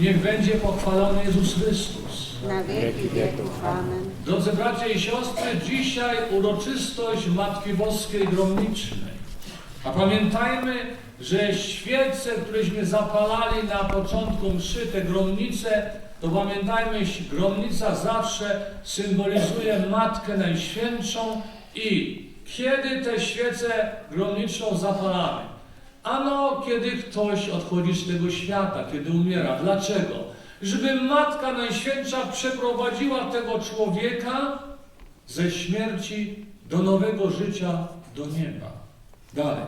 Niech będzie pochwalony Jezus Chrystus. na wieki wieków. Amen. Drodzy bracia i siostry, dzisiaj uroczystość Matki Boskiej Gromnicznej. A pamiętajmy, że świece, któreśmy zapalali na początku mszy, te gromnice, to pamiętajmy, gromnica zawsze symbolizuje Matkę Najświętszą i kiedy tę świecę gromniczą zapalamy? Ano, kiedy ktoś odchodzi z tego świata, kiedy umiera. Dlaczego? Żeby Matka Najświętsza przeprowadziła tego człowieka ze śmierci do nowego życia, do nieba. Dalej.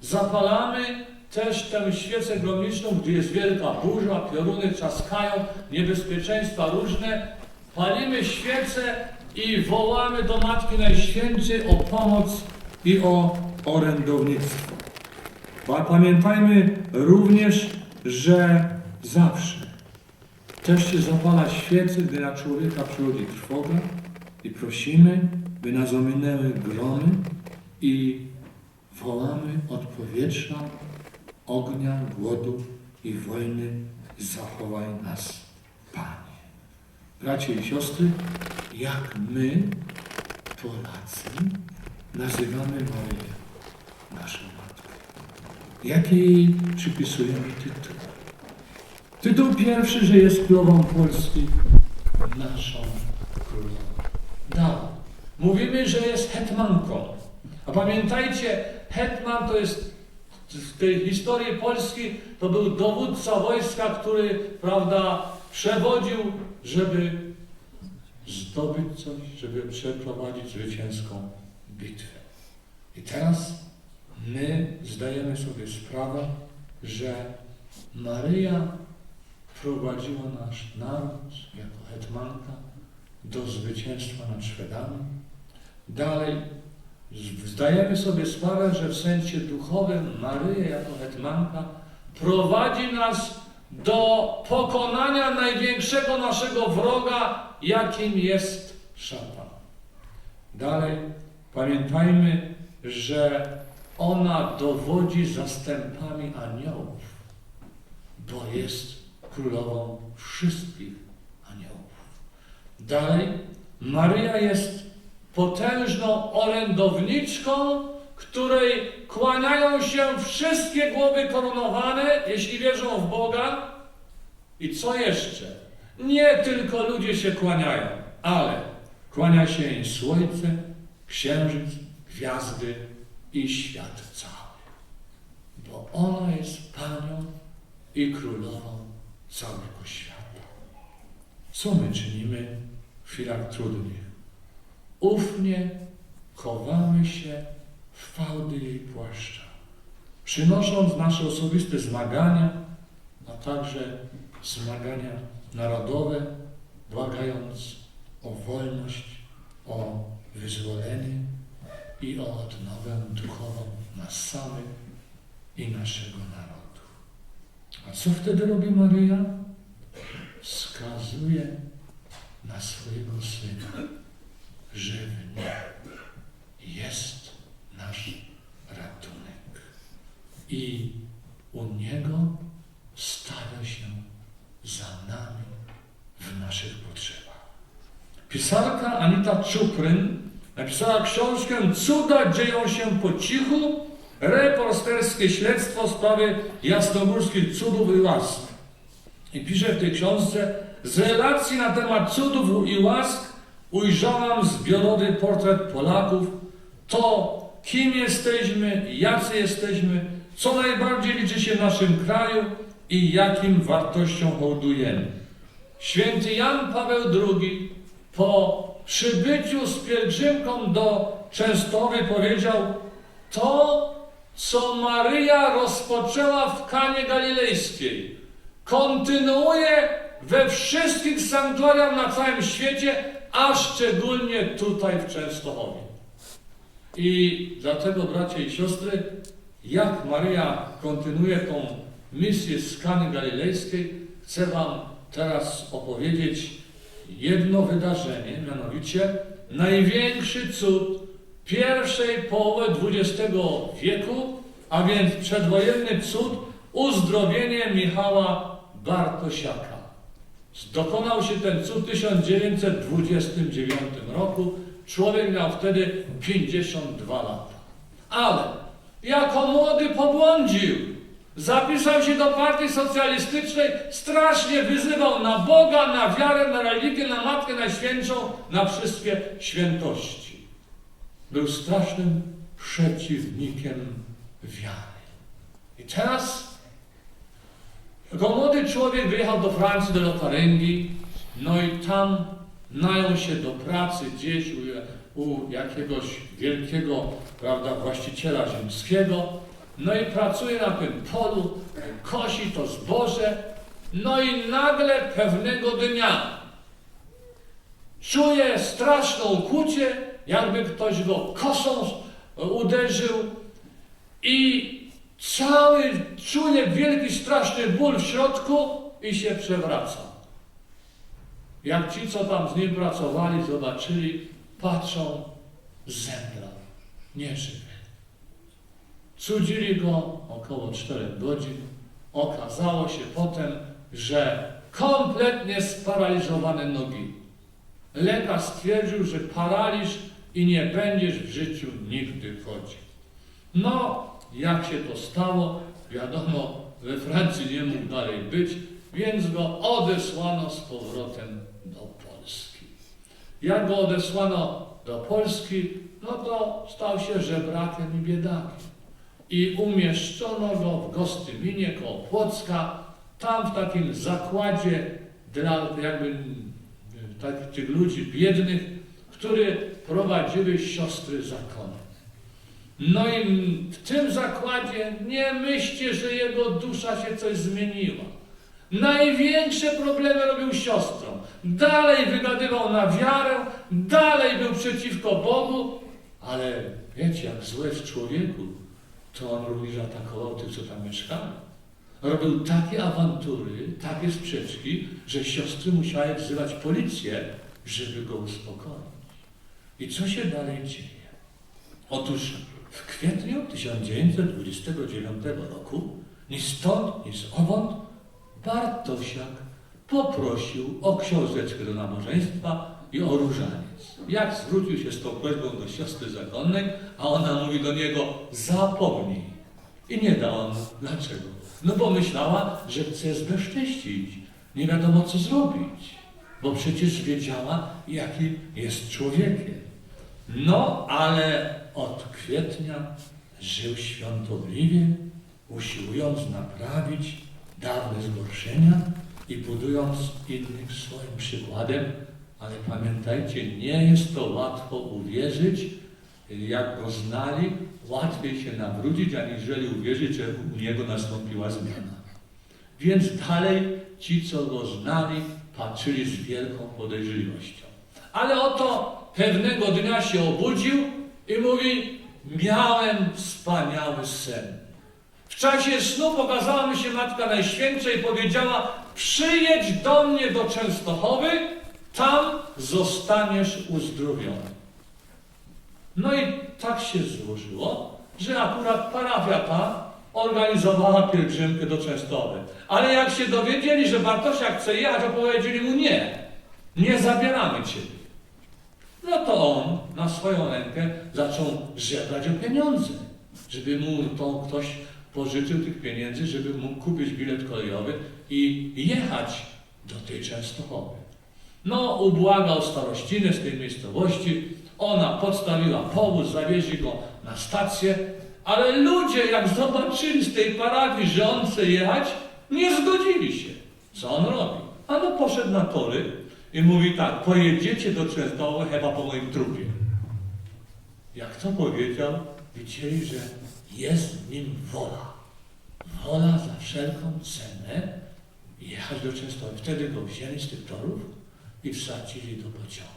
Zapalamy też tę świecę gromniczą, gdy jest wielka burza, pioruny trzaskają, niebezpieczeństwa różne. Palimy świecę i wołamy do Matki Najświętszej o pomoc i o orędownictwo. Pa- Pamiętajmy również, że zawsze też się zapala świecy, gdy na człowieka przychodzi trwoga i prosimy, by nas ominęły gromy i wołamy od powietrza, ognia, głodu i wojny zachowaj nas, Panie. Bracie i siostry, jak my, Polacy, nazywamy Maryję, naszą Jakie jej przypisujemy tytuł? Tytuł pierwszy, że jest królową Polski, naszą królową. Dalej. Mówimy, że jest hetmanką. A pamiętajcie, hetman to jest w tej historii Polski to był dowódca wojska, który, prawda, przewodził, żeby zdobyć coś, żeby przeprowadzić zwycięską bitwę. I teraz my zdajemy sobie sprawę, że Maryja prowadziła nasz naród jako hetmanka do zwycięstwa nad Szwedami. Dalej zdajemy sobie sprawę, że w sensie duchowym Maryja jako hetmanka prowadzi nas do pokonania największego naszego wroga, jakim jest szatan. Dalej pamiętajmy, że ona dowodzi zastępami aniołów, bo jest królową wszystkich aniołów. Dalej, Maryja jest potężną orędowniczką, której kłaniają się wszystkie głowy koronowane, jeśli wierzą w Boga. I co jeszcze? Nie tylko ludzie się kłaniają, ale kłania się im słońce, księżyc, gwiazdy i świat cały. Bo ona jest Panią i Królową całego świata. Co my czynimy w chwilach trudnych? Ufnie chowamy się w fałdy jej płaszcza, przynosząc nasze osobiste zmagania, a także zmagania narodowe, błagając o wolność, o wyzwolenie i o odnowę duchową nas samych i naszego narodu. A co wtedy robi Maryja? Wskazuje na swojego Syna, że w nim jest nasz ratunek. I u Niego stawia się za nami w naszych potrzebach. Pisarka Anita Czupryn napisała książkę Cuda dzieją się po cichu, reporterskie śledztwo w sprawie jasnogórskich cudów i łask. I pisze w tej książce, z relacji na temat cudów i łask ujrzałam zbiorowy portret Polaków, to kim jesteśmy, jacy jesteśmy, co najbardziej liczy się w naszym kraju i jakim wartościom hołdujemy. Święty Jan Paweł II po przybyciu z pielgrzymką do Częstochowy powiedział to, co Maryja rozpoczęła w Kanie Galilejskiej, kontynuuje we wszystkich sanktuariach na całym świecie, a szczególnie tutaj w Częstochowie. I dlatego, bracia i siostry, jak Maryja kontynuuje tą misję z Kany Galilejskiej, chcę Wam teraz opowiedzieć jedno wydarzenie, mianowicie największy cud pierwszej połowy XX wieku, a więc przedwojenny cud uzdrowienie Michała Bartosiaka. Dokonał się ten cud w 1929 roku. Człowiek miał wtedy 52 lata. Ale jako młody pobłądził. Zapisał się do partii socjalistycznej, strasznie wyzywał na Boga, na wiarę, na religię, na Matkę Najświętszą, na wszystkie świętości. Był strasznym przeciwnikiem wiary. I teraz, jako młody człowiek wyjechał do Francji, do Lotaryngii, no i tam najął się do pracy gdzieś u, u jakiegoś wielkiego, prawda, właściciela ziemskiego, no i pracuje na tym polu, kosi to zboże, no i nagle pewnego dnia czuje straszną ukłucie, jakby ktoś go kosą uderzył i cały czuje wielki, straszny ból w środku i się przewraca. Jak ci, co tam z nim pracowali, zobaczyli, patrzą, zemdlał, nieżywy. Cudzili go około 4 godzin. Okazało się potem, że kompletnie sparaliżowane nogi. Lekarz stwierdził, że paraliż i nie będziesz w życiu nigdy chodził. No, jak się to stało, wiadomo, we Francji nie mógł dalej być, więc go odesłano z powrotem do Polski. Jak go odesłano do Polski, no to stał się żebrakiem i biedakiem. I umieszczono go w Gostyminie koło Płocka, tam w takim zakładzie dla jakby tak, tych ludzi biednych, które prowadziły siostry zakonu. No i w tym zakładzie nie myślcie, że jego dusza się coś zmieniła. Największe problemy robił siostrą. Dalej wygadywał na wiarę, dalej był przeciwko Bogu, ale wiecie, jak złe w człowieku, to on również atakował tych, co tam mieszkali. Robił takie awantury, takie sprzeczki, że siostry musiały wzywać policję, żeby go uspokoić. I co się dalej dzieje? Otóż w kwietniu 1929 roku ni stąd, ni zowąd Bartosiak poprosił o książeczkę do nabożeństwa i o różaniec. Jak zwrócił się z tą prośbą do siostry zakonnej, a ona mówi do niego, zapomnij. I nie dał on. Dlaczego? No bo myślała, że chce zbezcześcić. Nie wiadomo co zrobić. Bo przecież wiedziała, jaki jest człowiekiem. No, ale od kwietnia żył świątobliwie, usiłując naprawić dawne zgorszenia i budując innych swoim przykładem, ale pamiętajcie, nie jest to łatwo uwierzyć, jak go znali, łatwiej się nawrócić, aniżeli uwierzyć, że u niego nastąpiła zmiana. Więc dalej ci, co go znali, patrzyli z wielką podejrzliwością. Ale oto pewnego dnia się obudził i mówi, miałem wspaniały sen. W czasie snu pokazała mi się Matka Najświętsza i powiedziała, przyjedź do mnie do Częstochowy, tam zostaniesz uzdrowiony. No i tak się złożyło, że akurat parafia ta organizowała pielgrzymkę do Częstochowy. Ale jak się dowiedzieli, że Bartosiak chce jechać, opowiedzieli mu nie, nie zabieramy ciebie. No to on na swoją rękę zaczął żebrać o pieniądze, żeby mu to ktoś pożyczył tych pieniędzy, żeby mógł kupić bilet kolejowy i jechać do tej Częstochowy. No, ubłagał starościny z tej miejscowości, ona podstawiła powóz, zawieźli go na stację, ale ludzie, jak zobaczyli z tej parafii, że on chce jechać, nie zgodzili się. Co on robi? A no poszedł na tory i mówi tak, pojedziecie do Częstochowy chyba po moim trupie. Jak to powiedział, widzieli, że jest w nim wola. Wola za wszelką cenę jechać do Częstochowy. Wtedy go wzięli z tych torów i wsadzili do pociągu.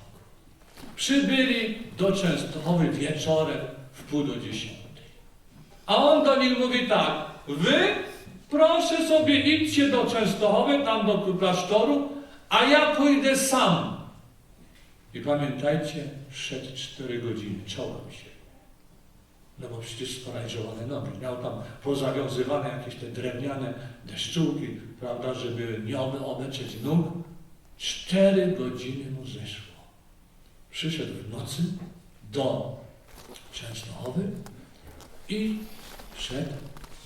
Przybyli do Częstochowy wieczorem w pół do dziesiątej. A on do nich mówi tak, wy proszę sobie idźcie do Częstochowy, tam do klasztoru, a ja pójdę sam. I pamiętajcie, szedł cztery godziny, czołem się. no bo przecież sparaliżowane nogi. Miał tam pozawiązywane jakieś te drewniane deszczułki, prawda, żeby nie obeczeć nóg. Cztery godziny mu zeszło. Przyszedł w nocy do Częstochowy i wszedł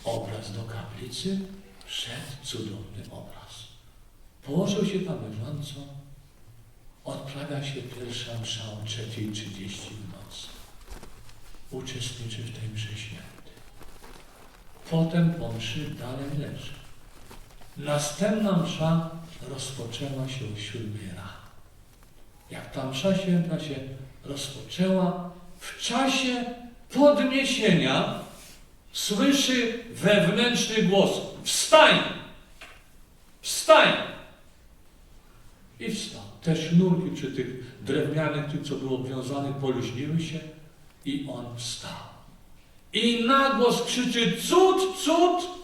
obraz do kaplicy, wszedł cudowny obraz. Położył się tam leżąco, odprawia się pierwsza msza o 3.30 w nocy. Uczestniczy w tej mszy świętej. Potem po mszy dalej leży. Następna msza rozpoczęła się o 7 rano. Jak ta msza święta się rozpoczęła, w czasie podniesienia słyszy wewnętrzny głos: Wstań! Wstań! I wstał. Te sznurki przy tych drewnianych, tych, co było obwiązane, poluźniły się i on wstał. I na głos krzyczy: Cud, cud!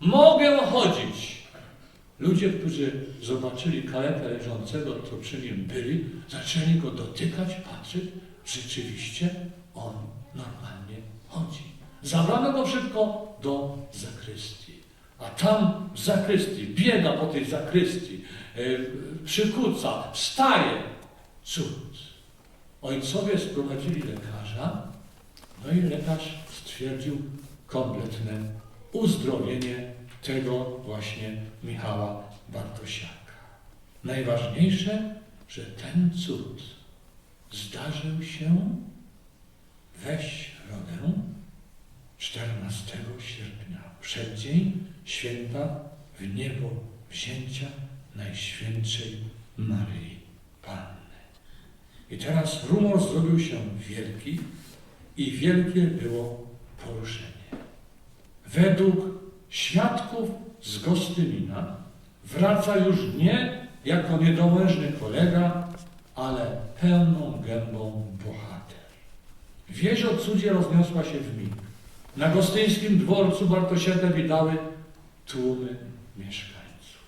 Mogę chodzić! Ludzie, którzy zobaczyli kaletę leżącego, to przy nim byli, zaczęli go dotykać, patrzeć. Rzeczywiście on normalnie chodzi. Zabrano go szybko do zakrystii. A tam w zakrystii, biega po tej zakrystii, yy, przykuca, wstaje. Cud. Ojcowie sprowadzili lekarza, no i lekarz stwierdził kompletne uzdrowienie tego właśnie Michała Bartosiaka. Najważniejsze, że ten cud zdarzył się we środę 14 sierpnia, przeddzień święta w niebo wzięcia Najświętszej Maryi Panny. I teraz rumor zrobił się wielki i wielkie było poruszenie. Według świadków z Gostymina wraca już nie jako niedołężny kolega, ale pełną gębą bohater. Wieść o cudzie rozniosła się w mig. Na gostyńskim dworcu Bartosiaka witały tłumy mieszkańców.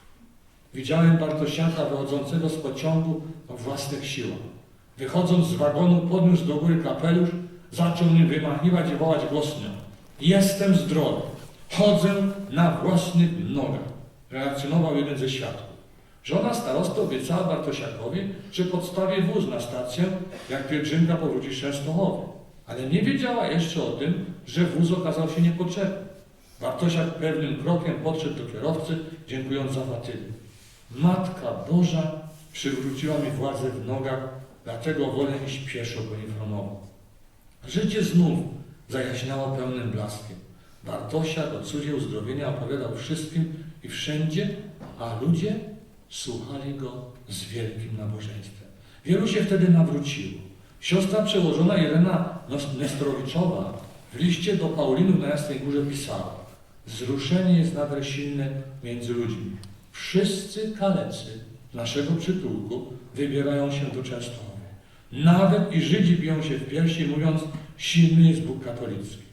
Widziałem Bartosiaka wychodzącego z pociągu o własnych siłach. Wychodząc z wagonu podniósł do góry kapelusz, zaczął nim wymachiwać i wołać głośno. Jestem zdrowy. Chodzę na własnych nogach. Relacjonował jeden ze świadków. Żona starosty obiecała Bartosiakowi, że podstawi wóz na stację, jak pielgrzymka powróci z Częstochowy. Ale nie wiedziała jeszcze o tym, że wóz okazał się niepotrzebny. Bartosiak pewnym krokiem podszedł do kierowcy, dziękując za fatygę. Matka Boża przywróciła mi władzę w nogach, dlatego wolę iść pieszo, poinformował. Życie znów zajaśniało pełnym blaskiem. Bartosiak o cudzie uzdrowienia opowiadał wszystkim i wszędzie, a ludzie słuchali go z wielkim nabożeństwem. Wielu się wtedy nawróciło. Siostra przełożona Nos- Nestrowiczowa w liście do Paulinów na Jasnej Górze pisała Wzruszenie jest nader silne między ludźmi. Wszyscy kalecy naszego przytułku wybierają się do Częstochowy. Nawet i Żydzi biją się w piersi, mówiąc, silny jest Bóg katolicki.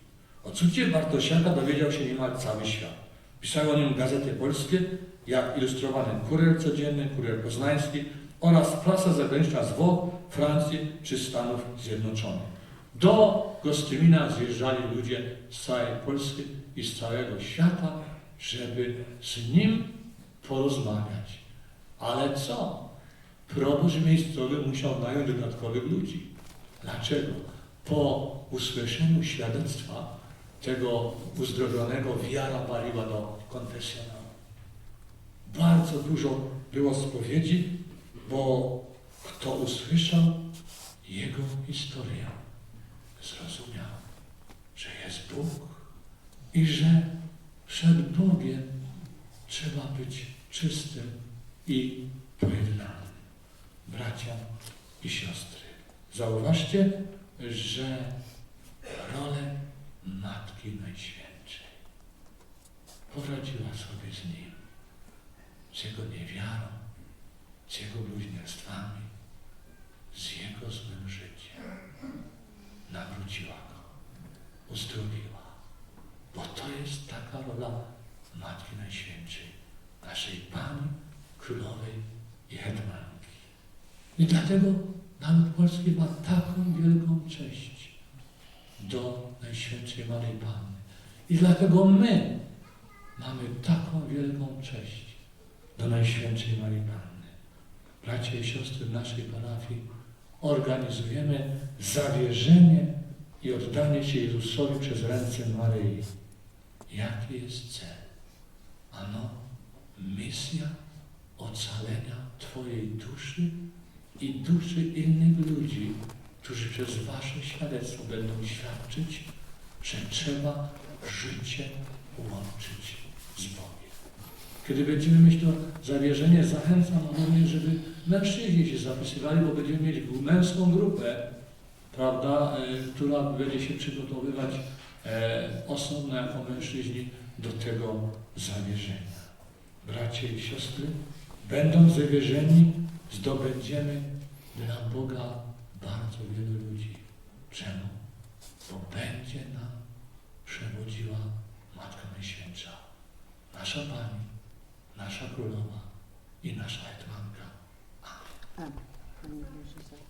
O cudzie Bartosiaka dowiedział się niemal cały świat. Pisały o nim gazety polskie, jak ilustrowany Kurier Codzienny, Kurier Poznański oraz prasa zagraniczna z Włoch, Francji czy Stanów Zjednoczonych. Do Gostymina zjeżdżali ludzie z całej Polski i z całego świata, żeby z nim porozmawiać. Ale co? Proboszcz miejscowy musiał nająć dodatkowych ludzi. Dlaczego? Po usłyszeniu świadectwa tego uzdrowionego wiara paliła do konfesjonału. Bardzo dużo było spowiedzi, bo kto usłyszał jego historię, zrozumiał, że jest Bóg i że przed Bogiem trzeba być czystym i pojednanym. Bracia i siostry, zauważcie, że rolę Matki Najświętszej poradziła sobie z nim, z jego niewiarą, z jego bluźnierstwami, z jego złym życiem. Nawróciła go, uzdrowiła, bo to jest taka rola Matki Najświętszej, naszej Pani, Królowej i Hetmanki. I dlatego naród polski ma taką wielką cześć, do Najświętszej Maryi Panny. I dlatego my mamy taką wielką cześć do Najświętszej Maryi Panny. Bracia i siostry w naszej parafii organizujemy zawierzenie i oddanie się Jezusowi przez ręce Maryi. Jaki jest cel? Ano, misja ocalenia Twojej duszy i duszy innych ludzi, którzy przez Wasze świadectwo będą świadczyć, że trzeba życie łączyć z Bogiem. Kiedy będziemy mieć to zawierzenie, zachęcam również, żeby mężczyźni się zapisywali, bo będziemy mieć męską grupę, prawda, e, która będzie się przygotowywać e, osobno jako mężczyźni do tego zawierzenia. Bracie i siostry, będąc zawierzeni, zdobędziemy dla Boga bardzo wielu ludzi. Czemu? Bo będzie nam przewodziła Matka Najświętsza, nasza Pani, nasza Królowa i nasza Hetmanka. Amen. Amen.